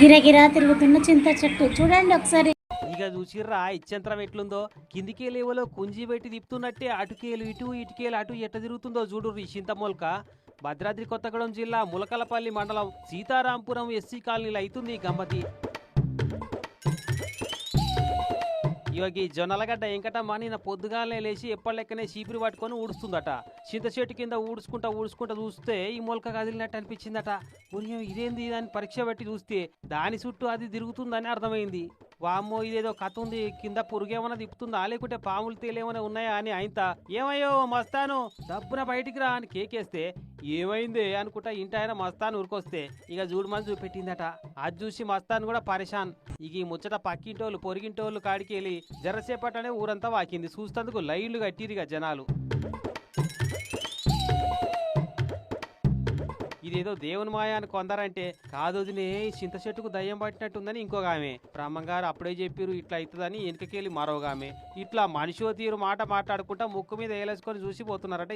గిరగిరా తిరుగుతున్న చింత చెట్టు. చూడండి ఒకసారి. ఇక చూసిర్రా ఇచ్చంతరం ఎట్లుందో? కిందికే లేవలో కుంజి పెట్టి తిప్పుతున్నట్టే అటుకేలు ఇటు ఇటుకేలు అటు ఎట్ట తిరుగుతుందో చూడు ఈ చింతమొలక. భద్రాద్రి కొత్తగూడెం జిల్లా ములకలపల్లి మండలం సీతారాంపురం ఎస్సీ కాలనీలో అవుతుంది గమ్మతి ఇవాగి జొన్నలగడ్డ వెంకటమ్మ నిన్న పొద్దుగాలనే లేచి ఎప్పటిలెక్కనే చీపురు పట్టుకొని ఊడుస్తుందట. చింత చెట్టు కింద ఊడ్చుకుంటా ఊడ్చుకుంటా చూస్తే ఈ మొలక కదిలినట్టు అనిపించిందట. ఉదయం ఇదేంది? అని పరీక్ష పెట్టి చూస్తే దాని చుట్టూ అది తిరుగుతుందని అర్థమైంది. వామ్మో ఇదేదో కథ ఉంది. కింద పురుగేమైనా తిప్పుతుందా? లేకుంటే పాములు తేలేమైనా ఉన్నాయా అని అయింత ఏమయ్యో మస్తాను. డబ్బున బయటికి రా అని కేకేస్తే ఏమైంది అనుకుంటా ఇంటి ఆయన మస్తాన్ ఉరికొస్తే ఇక చూడమని చూపెట్టిందట అది చూసి మస్తాన్ కూడా పరేషాన్ ఇక ఈ ముచ్చట పక్కింటోళ్ళు పొరిగింటోళ్ళు కాడికి వెళ్ళి జరసేపటనే ఊరంతా వాకింది. చూస్తందుకు లైన్లు కట్టిరిగా జనాలు. ఇదేదో దేవుని మాయ అని కొందరంటే కాదొదినే చింత చెట్టుకు దయ్యం పట్టినట్టుందని ఇంకొక ఆమె. బ్రహ్మంగారు అప్పుడే చెప్పిరు ఇట్లా అవుతుందని వెనుకకెళ్ళి మరొక ఆమె. ఇట్లా మనిషో తీరు మాట మాట్లాడుకుంటా ముక్కు మీద వేలేసుకొని చూసి పోతున్నారట